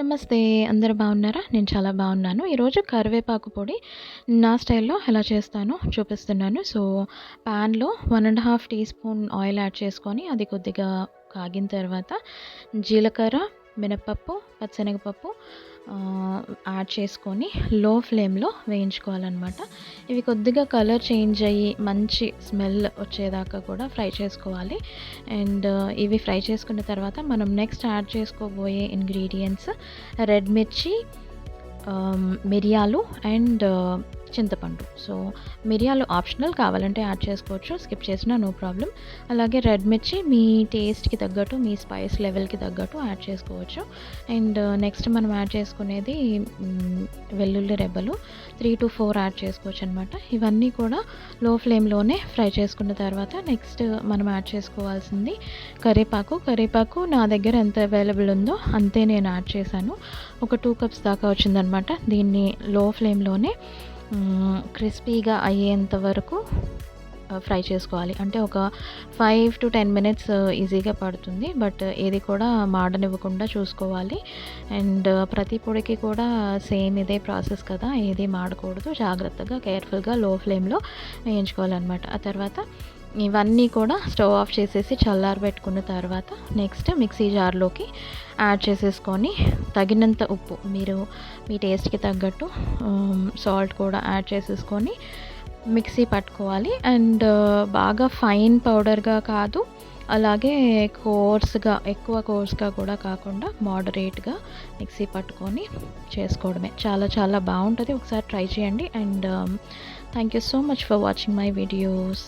నమస్తే అందరు బాగున్నారా? నేను చాలా బాగున్నాను. ఈరోజు కరివేపాకు పొడి నా స్టైల్లో ఎలా చేస్తానో చూపిస్తున్నాను. సో ప్యాన్లో one and half teaspoon oil add చేసుకొని అది కొద్దిగా కాగిన తర్వాత జీలకర్ర మినపప్పు పచ్చనగపప్పు యాడ్ చేసుకొని లో ఫ్లేమ్లో వేయించుకోవాలన్నమాట. ఇవి కొద్దిగా కలర్ చేంజ్ అయ్యి మంచి స్మెల్ వచ్చేదాకా కూడా ఫ్రై చేసుకోవాలి. అండ్ ఇవి ఫ్రై చేసుకున్న తర్వాత మనం నెక్స్ట్ యాడ్ చేసుకోబోయే ఇంగ్రీడియంట్స్ రెడ్ మిర్చి మిరియాలు అండ్ చింతపండు. సో మిరియాలు ఆప్షనల్ కావాలంటే యాడ్ చేసుకోవచ్చు స్కిప్ చేసినా నో ప్రాబ్లం. అలాగే రెడ్ మిర్చి మీ టేస్ట్కి తగ్గట్టు మీ స్పైస్ లెవెల్కి తగ్గట్టు యాడ్ చేసుకోవచ్చు. అండ్ uh, నెక్స్ట్ మనం యాడ్ చేసుకునేది వెల్లుల్లి రెబ్బలు. త్రీ టు ఫోర్ యాడ్ చేసుకోవచ్చు అనమాట ఇవన్నీ కూడా లో ఫ్లేమ్లోనే ఫ్రై చేసుకున్న తర్వాత నెక్స్ట్ మనం యాడ్ చేసుకోవాల్సింది కరివేపాకు. కరివేపాకు నా దగ్గర ఎంత అవైలబుల్ ఉందో అంతే నేను యాడ్ చేశాను. ఒక టూ కప్స్ దాకా వచ్చిందనమాట దీన్ని లో ఫ్లేమ్లోనే క్రిస్పీగా అయ్యేంత వరకు ఫ్రై చేసుకోవాలి. అంటే ఒక ఫైవ్ టు టెన్ మినిట్స్ ఈజీగా పడుతుంది. బట్ ఏది కూడా మాడనివ్వకుండా చూసుకోవాలి. అండ్ ప్రతి పొడికి కూడా సేమ్ ఇదే ప్రాసెస్ కదా. ఏది మాడకూడదు. జాగ్రత్తగా కేర్ఫుల్గా లో ఫ్లేమ్లో వేయించుకోవాలన్నమాట. ఆ తర్వాత ఇవన్నీ కూడా స్టవ్ ఆఫ్ చేసేసి చల్లారబెట్టుకున్న తర్వాత నెక్స్ట్ మిక్సీ జార్లోకి యాడ్ చేసేసుకొని తగినంత ఉప్పు మీరు మీ టేస్ట్కి తగ్గట్టు సాల్ట్ కూడా యాడ్ చేసేసుకొని మిక్సీ పట్టుకోవాలి. అండ్ uh, బాగా ఫైన్ పౌడర్గా కాదు అలాగే కోర్స్గా ఎక్కువ కోర్స్గా కూడా కాకుండా మోడరేట్గా మిక్సీ పట్టుకొని చేసుకోవడమే. చాలా చాలా బాగుంటుంది. ఒకసారి ట్రై చేయండి. And thank you so much for watching my videos